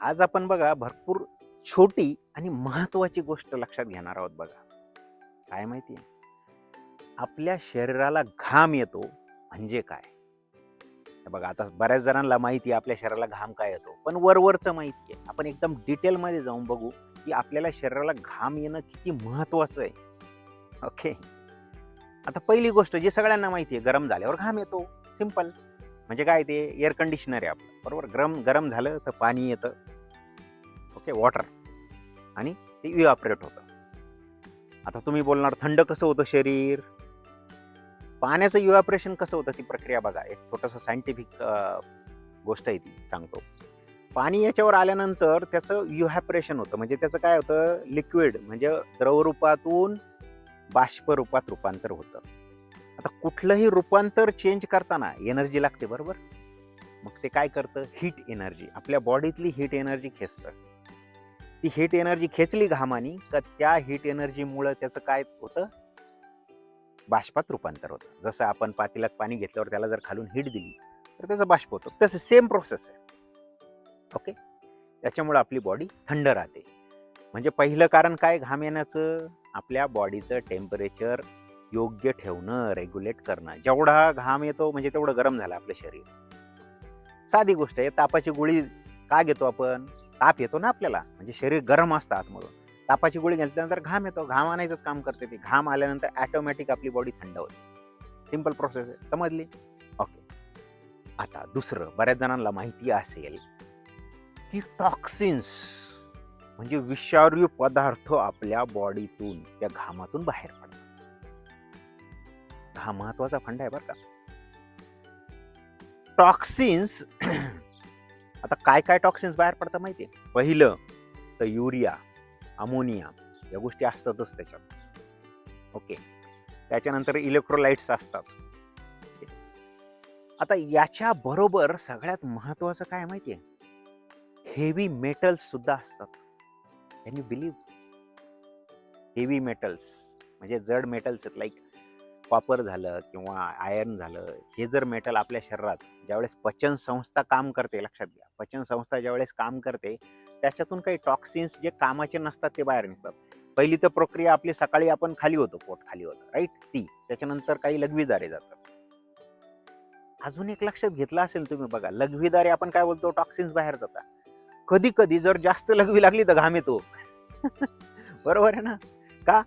आज आपण बघा भरपूर छोटी आणि महत्वाची गोष्ट लक्षात घेणार आहोत बघा. काय माहिती? आहे आपल्या शरीराला घाम येतो म्हणजे काय? बघा आता बऱ्याच जणांना माहिती आहे आपल्या शरीराला घाम काय येतो. पण वरवरचं माहिती आहे. आपण एकदम डिटेलमध्ये जाऊन बघू की आपल्याला शरीराला घाम येणं किती महत्वाचं आहे. ओके आता पहिली गोष्ट जी सगळ्यांना माहिती आहे गरम झाल्यावर घाम येतो. सिंपल म्हणजे काय ते? एअर कंडिशनर आहे आपलं. बरोबर? गरम गरम झालं तर पाणी येतं. ओके वॉटर आणि ते इव्हॅपरेट होतं. आता तुम्ही बोलणार थंड कसं होतं शरीर? पाण्याचं इव्हॅपरेशन कसं होतं ती प्रक्रिया बघा. एक छोटंसं सायंटिफिक गोष्ट आहे ती सांगतो. पाणी याच्यावर आल्यानंतर त्याचं इव्हॅपरेशन होतं. म्हणजे त्याचं काय होतं? लिक्विड म्हणजे द्रवरूपातून बाष्प रूपात रूपांतर होतं. आता कुठलंही रूपांतर चेंज करताना एनर्जी लागते बरोबर? मग ते काय करतं? हीट एनर्जी आपल्या बॉडीतली हीट एनर्जी खेचतं. ती हीट एनर्जी खेचली घामानी का त्या हीट एनर्जीमुळं त्याचं काय होतं? बाष्पात रूपांतर होतं. जसं आपण पातेल्यात पाणी घेतल्यावर त्याला जर खालून हीट दिली तर त्याचं बाष्प होतं. तसं सेम प्रोसेस आहे. ओके त्याच्यामुळं आपली बॉडी थंड राहते. म्हणजे पहिलं कारण काय घाम येण्याचं? आपल्या बॉडीचं टेम्परेचर योग्य ठेवणं रेग्युलेट करणं. जेवढा घाम येतो म्हणजे तेवढं गरम झालं आपलं शरीर. साधी गोष्ट आहे तापाची गोळी का घेतो आपण? ताप येतो ना आपल्याला म्हणजे शरीर गरम असतं आतमधून. तापाची गोळी घेतल्यानंतर घाम येतो घाम आणायचंच काम करते ती. घाम आल्यानंतर ॲटोमॅटिक आपली बॉडी थंड होते. सिंपल प्रोसेस आहे. समजली? ओके आता दुसरं बऱ्याच जणांना माहिती असेल की टॉक्सिन्स म्हणजे विषारी पदार्थ आपल्या बॉडीतून त्या घामातून बाहेर पडतात. हा महत्त्वाचा फंड आहे बरं का. टॉक्सिन्स आता काय काय टॉक्सिन्स बाहेर पडतात माहिती आहे? पहिलं तर युरिया अमोनिया या गोष्टी असतातच त्याच्यात. ओके. त्याच्यानंतर इलेक्ट्रोलाइट्स असतात. आता याच्या बरोबर सगळ्यात महत्वाचं काय माहिती आहे? हेवी मेटल्स सुद्धा असतात. Can you believe heavy metals म्हणजे जड मेटल्स आहेत लाईक कॉपर झालं किंवा आयर्न झालं हे जर मेटल आपल्या शरीरात ज्यावेळेस पचन संस्था काम करते लक्षात घ्या. पचन संस्था ज्यावेळेस काम करते त्याच्यातून काही टॉक्सिन्स जे कामाचे नसतात ते बाहेर निघतात. पहिली तर प्रक्रिया आपली सकाळी आपण खाली होतो पोट खाली होतं राईट ती. त्याच्यानंतर काही लघवीदारे जातात. अजून एक लक्षात घेतलं असेल तुम्ही बघा लघवीदारे आपण काय बोलतो? टॉक्सिन्स बाहेर जातात. कधी कधी जर जास्त लघवी लागली तर घाम येतो. बरोबर आहे ना? का?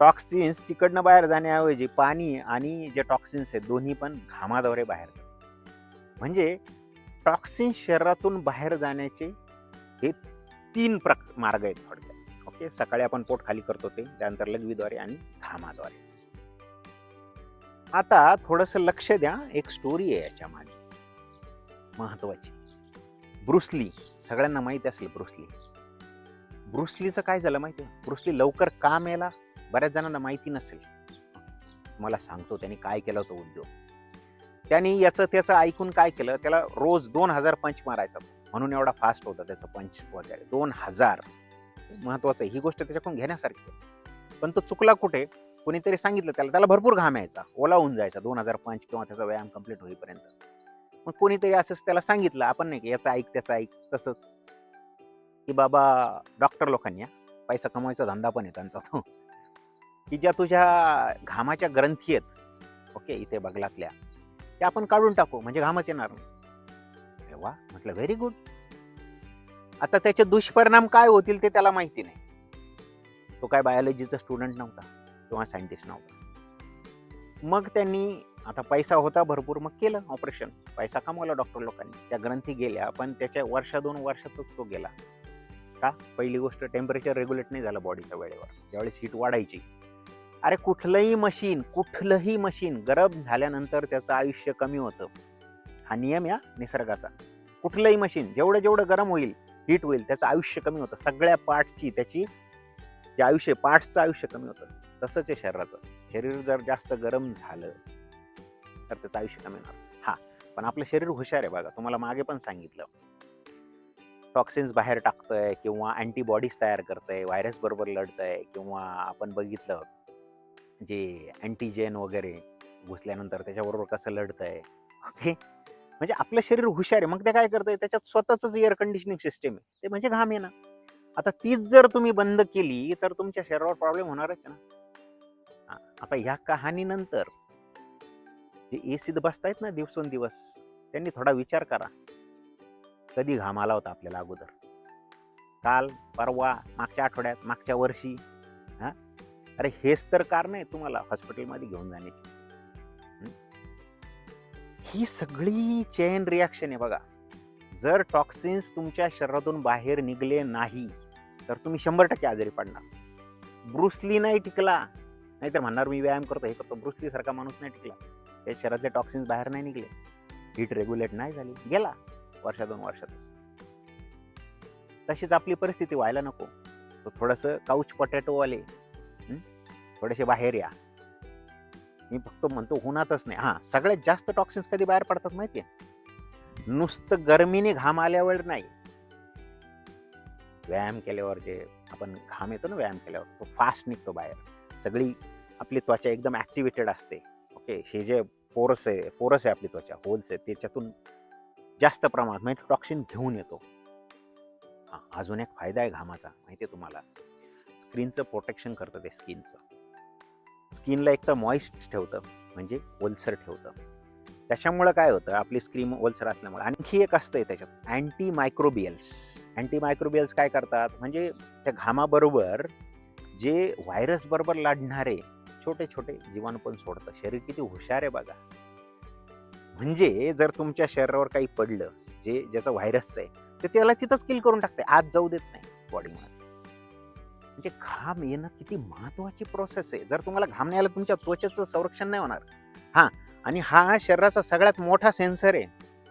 टॉक्सिन्स तिकडनं बाहेर जाण्याऐवजी पाणी आणि जे टॉक्सिन्स आहेत दोन्ही पण घामाद्वारे बाहेर जातात. म्हणजे टॉक्सिन्स शरीरातून बाहेर जाण्याचे हे तीन प्रक मार्ग आहेत थोडक्यात. ओके? सकाळी आपण पोट खाली करतो ते त्यानंतर लघवीद्वारे आणि घामाद्वारे. आता थोडंसं लक्ष द्या एक स्टोरी आहे याच्या मागे. महत्वाची. ब्रुसली सगळ्यांना माहिती असेल ब्रुसली ब्रुसलीचं काय झालं माहिती आहे ब्रुसली लवकर का मेला? बऱ्याच जणांना माहिती नसेल. मला सांगतो त्यांनी काय केलं होतं उद्योग. त्यांनी याचं त्याचं ऐकून काय केलं? त्याला रोज दोन हजार पंच मारायचा. म्हणून एवढा फास्ट होता त्याचा पंच वगैरे. दोन हजार. महत्वाचं आहे. ही गोष्ट त्याच्याकडून घेण्यासारखी पण तो चुकला कुठे? कोणीतरी सांगितलं त्याला. त्याला भरपूर घाम यायचा. ओला होऊन जायचा दोन हजार पंच किंवा त्याचा व्यायाम कंप्लीट होईपर्यंत. मग कोणीतरी असंच त्याला सांगितलं आपण नाही की याचं ऐक त्याचं ऐक. तसंच. की बाबा डॉक्टर लोकांनी पैसा कमवायचा धंदा पण आहे त्यांचा तो. की ज्या तुझ्या घामाच्या ग्रंथी आहेत ओके इथे बगलातल्या त्या आपण काढून टाकू म्हणजे घामच येणार नाही. अरे वा म्हटलं व्हेरी गुड आता त्याचे दुष्परिणाम काय होतील ते त्याला माहिती नाही. तो काय बायोलॉजीचा स्टुडंट नव्हता किंवा सायंटिस्ट नव्हता. मग त्यांनी आता पैसा होता भरपूर मग केलं ऑपरेशन पैसा कमवला डॉक्टर लोकांनी. त्या ग्रंथी गेल्या पण त्याच्या वर्षा दोन वर्षातच तो गेला. का? पहिली गोष्ट टेम्परेचर रेग्युलेट नाही झालं बॉडीचा वेळेवर. ज्यावेळेस हीट वाढायची अरे कुठलंही मशीन कुठलंही मशीन गरम झाल्यानंतर त्याचं आयुष्य कमी होतं. हा नियम या निसर्गाचा. कुठलंही मशीन जेवढं जेवढं गरम होईल हीट होईल त्याचं आयुष्य कमी होतं. सगळ्या पार्टची त्याची जे आयुष्य पार्टचं आयुष्य कमी होतं. तसंच आहे शरीराचं. शरीर जर जास्त गरम झालं तर त्याचं आयुष्य कमी होणार. हा पण आपलं शरीर हुशार आहे बघा. तुम्हाला मागे पण सांगितलं. टॉक्सिन्स बाहेर टाकतंय किंवा अँटीबॉडीज तयार करतंय व्हायरस बरोबर लढतंय किंवा आपण बघितलं जे अँटीजेन वगैरे घुसल्यानंतर त्याच्याबरोबर कसं लढतंय. ओके म्हणजे आपलं शरीर हुशार आहे. मग ते काय करतंय? त्याच्यात स्वतःच एअर कंडिशनिंग सिस्टीम आहे. ते म्हणजे घाम येणं आता तीच जर तुम्ही बंद केली तर तुमच्या शरीरावर प्रॉब्लेम होणारच ना. आता ह्या कहाणीनंतर जे ए सीत बसतायत ना दिवसेंदिवस त्यांनी थोडा विचार करा. कधी घाम आला होता आपल्याला अगोदर? काल परवा मागच्या आठवड्यात मागच्या वर्षी? अरे हेच तर कारण आहे तुम्हाला हॉस्पिटलमध्ये घेऊन जाण्याची. ही? सगळी चेन रिॲक्शन आहे बघा. जर टॉक्सिन्स तुमच्या शरीरातून बाहेर निघले नाही तर तुम्ही शंभर टक्के आजारी पडणार. ब्रुसली नाही टिकला. नाहीतर म्हणणार मी व्यायाम करतो हे करतो. ब्रुसली सारखा माणूस नाही टिकला. त्या शरीरातले टॉक्सिन्स बाहेर नाही निघले. हीट रेग्युलेट नाही झाली. गेला वर्षा दोन वर्षातच. तशीच आपली परिस्थिती व्हायला नको. तो थोडंसं काउच पोटॅटोवाले थोडेसे बाहेर या. मी फक्त म्हणतो उन्हातच नाही. हां सगळ्यात जास्त टॉक्सिन्स कधी बाहेर पडतात माहितीये? नुसतं गरमीने घाम आल्यावर नाही. व्यायाम केल्यावर जे आपण घाम येतो ना व्यायाम केल्यावर तो फास्ट निघतो बाहेर. सगळी आपली त्वचा एकदम ॲक्टिवेटेड असते. ओके हे जे पोरस आहे पोरस आहे आपली त्वचा होल्स आहे त्याच्यातून जास्त प्रमाणात म्हणजे टॉक्सिन घेऊन येतो. हा अजून एक फायदा आहे घामाचा माहिती आहे तुम्हाला? स्क्रीनचं प्रोटेक्शन करतं ते स्किनचं. स्किनला एक तर मॉइस्ट ठेवतं म्हणजे ओलसर ठेवतं. त्याच्यामुळं काय होतं आपली स्क्रीन ओलसर असल्यामुळे. आणखी एक असतंय त्याच्यात अँटी मायक्रोबियल्स अँटी मायक्रोबियल्स काय करतात म्हणजे त्या घामाबरोबर जे व्हायरस बरोबर छोटे छोटे जीवाणू पण सोडतं. शरीर किती हुशार आहे बघा. म्हणजे जर तुमच्या शरीरावर काही पडलं जे ज्याचं व्हायरसचं आहे तर त्याला तिथंच किल करून टाकते. आत जाऊ देत नाही बॉडीमध्ये म्हणजे घाम येणं किती महत्वाची प्रोसेस आहे. जर तुम्हाला घाम नाही आला तुमच्या त्वचेचं संरक्षण नाही होणार. हां आणि हा शरीराचा सगळ्यात मोठा सेन्सर आहे.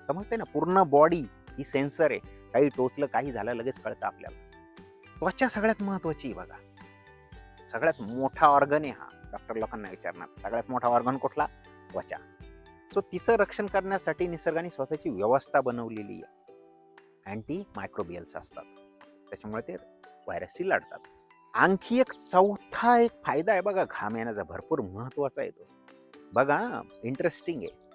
समजते ना? पूर्ण बॉडी ही सेन्सर आहे. काही टोचलं काही झालं लगेच कळतं आपल्याला. त्वचा सगळ्यात महत्वाची आहे बघा. सगळ्यात मोठा ऑर्गन आहे हा. डॉक्टर लोकांना विचारणार. सगळ्यात मोठा ऑर्गन कुठला? त्वचा. सो तिचं रक्षण करण्यासाठी निसर्गाने स्वतःची व्यवस्था बनवलेली आहे. अँटी मायक्रोबियल्स असतात. त्याच्यामुळे ते व्हायरसशी लढतात. आणखी एक चौथा एक फायदा आहे बघा घाम येण्याचा भरपूर महत्त्वाचा आहे तो. बघा इंटरेस्टिंग आहे.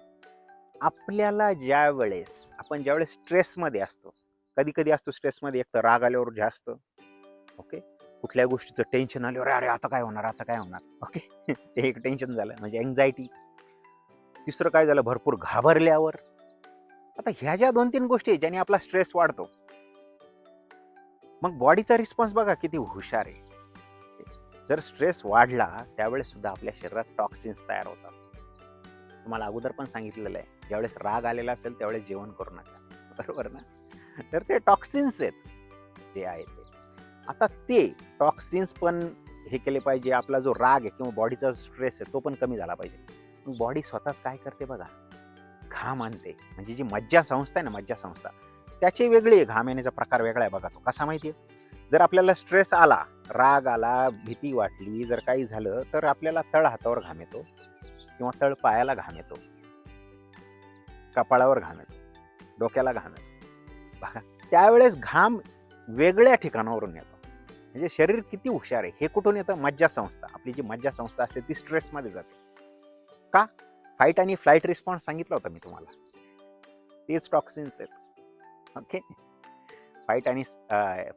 आपल्याला ज्या वेळेस आपण ज्यावेळेस स्ट्रेसमध्ये असतो कधी कधी असतो स्ट्रेसमध्ये एक तर राग आल्यावर जास्त ओके कुठल्या गोष्टीचं टेन्शन आल्यावर अरे आता काय होणार आता काय होणार ओके ते एक टेन्शन झालं म्हणजे एन्झायटी तिसरं काय झालं भरपूर घाबरल्यावर आता ह्या ज्या दोन तीन गोष्टी आहेत ज्याने आपला स्ट्रेस वाढतो मग बॉडीचा रिस्पॉन्स बघा किती हुशार आहे. जर स्ट्रेस वाढला त्यावेळेस सुद्धा आपल्या शरीरात टॉक्सिन्स तयार होतात. तुम्हाला अगोदर पण सांगितलेलं आहे ज्यावेळेस राग आलेला असेल त्यावेळेस जेवण करू नका. बरोबर ना? तर ते टॉक्सिन्स आहेत जे आहे ते. आता ते टॉक्सिन्स पण हे केले पाहिजे आपला जो राग आहे किंवा बॉडीचा स्ट्रेस आहे तो पण कमी झाला पाहिजे. बॉडी स्वतःच काय करते बघा? घाम आणते. म्हणजे जी मज्जा संस्था आहे ना मज्जा संस्था त्याची वेगळी आहे. घाम येण्याचा प्रकार वेगळा आहे बघा तो. कसा माहिती आहे? जर आपल्याला स्ट्रेस आला राग आला भीती वाटली जर काही झालं तर आपल्याला तळ हातावर घाम येतो किंवा तळ पायाला घाम येतो. कपाळावर घाम येतो डोक्याला घाम येतो. बघा त्यावेळेस घाम वेगळ्या ठिकाणावरून येतो. म्हणजे शरीर किती हुशार आहे हे कुठून येतं? मज्जा संस्था आपली जी मज्जा संस्था असते ती स्ट्रेसमध्ये जाते. का? फाईट आणि फ्लाईट रिस्पॉन्स सांगितला होता मी तुम्हाला. तेच टॉक्सिन्स आहेत. ओके फाईट आणि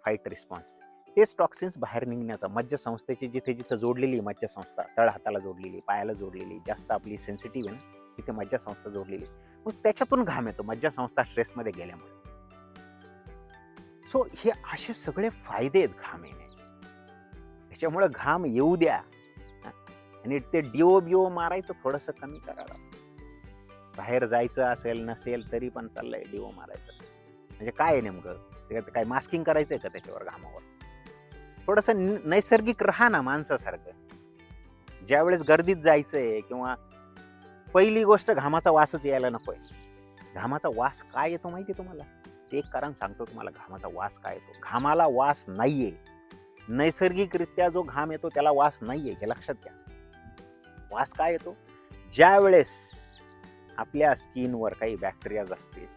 फाईट रिस्पॉन्स तेच टॉक्सिन्स बाहेर निघण्याचा मज्जसंस्थेची जिथे जिथे जोडलेली मज्जा संस्था तळ हाताला जोडलेली पायाला जोडलेली जास्त आपली सेन्सिटिव्ह आहे ना तिथे मज्जा संस्था जोडलेली. मग त्याच्यातून घाम येतो मज्जा संस्था स्ट्रेसमध्ये गेल्यामुळे. सो हे असे सगळे फायदे आहेत घाम येण्याचे त्याच्यामुळे घाम येऊ द्या. आणि ते डिओ बिओ मारायचं थोडंसं कमी करावं बाहेर जायचं असेल नसेल तरी पण चाललंय डिओ मारायचं. म्हणजे काय आहे नेमकं? त्याच्यात काय मास्किंग करायचं आहे का त्याच्यावर घामावर? थोडंसं नैसर्गिक राहा ना माणसासारखं. ज्यावेळेस गर्दीत जायचं आहे किंवा पहिली गोष्ट घामाचा वासच यायला नकोय घामाचा वास काय येतो माहिती आहे तुम्हाला? ते एक कारण सांगतो तुम्हाला घामाचा वास काय येतो? घामाला वास नाहीये. नैसर्गिकरित्या जो घाम येतो त्याला वास नाहीये हे लक्षात घ्या. वास काय येतो? ज्या वेळेस आपल्या स्किनवर काही बॅक्टेरियाज असतील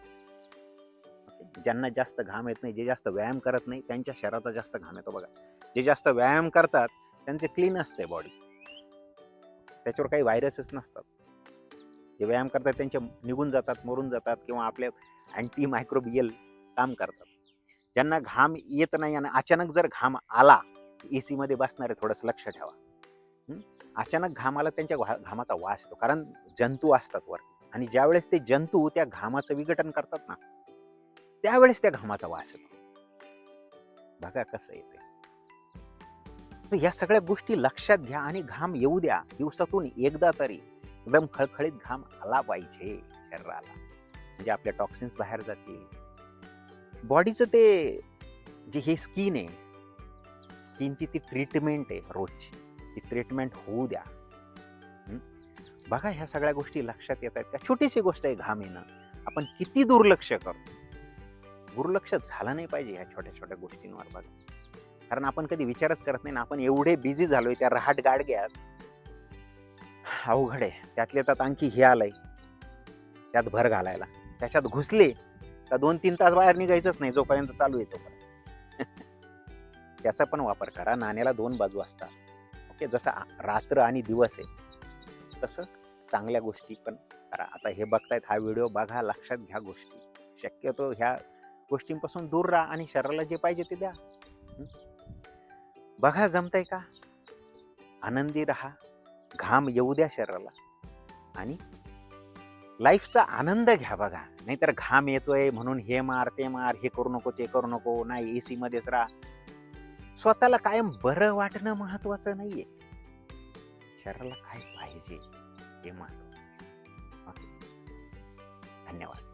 ज्यांना जास्त घाम येत नाही जे जास्त व्यायाम करत नाही त्यांच्या शरीराचा जास्त घाम येतो बघा. जे जास्त व्यायाम करतात त्यांचे क्लीन असते बॉडी त्याच्यावर काही व्हायरसेस नसतात. जे व्यायाम करतात त्यांचे निघून जातात मरून जातात किंवा आपले अँटी मायक्रोबियल काम करतात. ज्यांना घाम येत नाही आणि अचानक जर घाम आला ए सीमध्ये बसणारे थोडंसं लक्ष ठेवा. अचानक घाम आला त्यांच्या घा- घामाचा वास येतो. कारण जंतू असतात वर. आणि ज्यावेळेस ते जंतू त्या घामाचं विघटन करतात ना त्यावेळेस त्या घामाचा वास येतो. बघा कसं येते या सगळ्या गोष्टी लक्षात घ्या आणि घाम येऊ द्या. दिवसातून एकदा तरी एकदम खळखळीत घाम आला पाहिजे शरीराला. म्हणजे आपल्या टॉक्सिन्स बाहेर जातील. बॉडीचं ते जे हे स्किन आहे स्किनची ती ट्रीटमेंट आहे रोजची. ती ट्रीटमेंट होऊ द्या. बघा ह्या सगळ्या गोष्टी लक्षात येत आहेत त्या छोटीशी गोष्ट आहे घाम येणं. आपण किती दुर्लक्ष करतो. दुर्लक्ष झालं नाही पाहिजे ह्या छोट्या छोट्या गोष्टींवर बघा. कारण आपण कधी विचारच करत नाही ना आपण एवढे बिझी झालोय त्या रहाट गाडग्यात. अवघड आहे. त्यातल्या त्यात आणखी हे आलंय. त्यात भर घालायला. त्याच्यात घुसले तर दोन तीन तास बाहेर निघायचंच नाही जोपर्यंत चालू येतो त्याचा पण वापर करा. नाण्याला दोन बाजू असतात. ओके? जसं रात्र आणि दिवस आहे तसं चांगल्या गोष्टी पण करा. आता हे बघतायत हा व्हिडिओ बघा लक्षात घ्या गोष्टी. शक्यतो ह्या गोष्टींपासून दूर राहा आणि शरीराला जे पाहिजे ते द्या. बघा जमतंय का? आनंदी राहा. घाम येऊ द्या शरीराला. आणि लाईफचा आनंद घ्या बघा. नाहीतर घाम येतोय म्हणून हे मार ते मार हे करू नको ते करू नको. नाही एसी मध्येच राहा. स्वतःला कायम बरं वाटणं महत्वाचं नाहीये. शरीराला काय पाहिजे हे महत्वाचं धन्यवाद.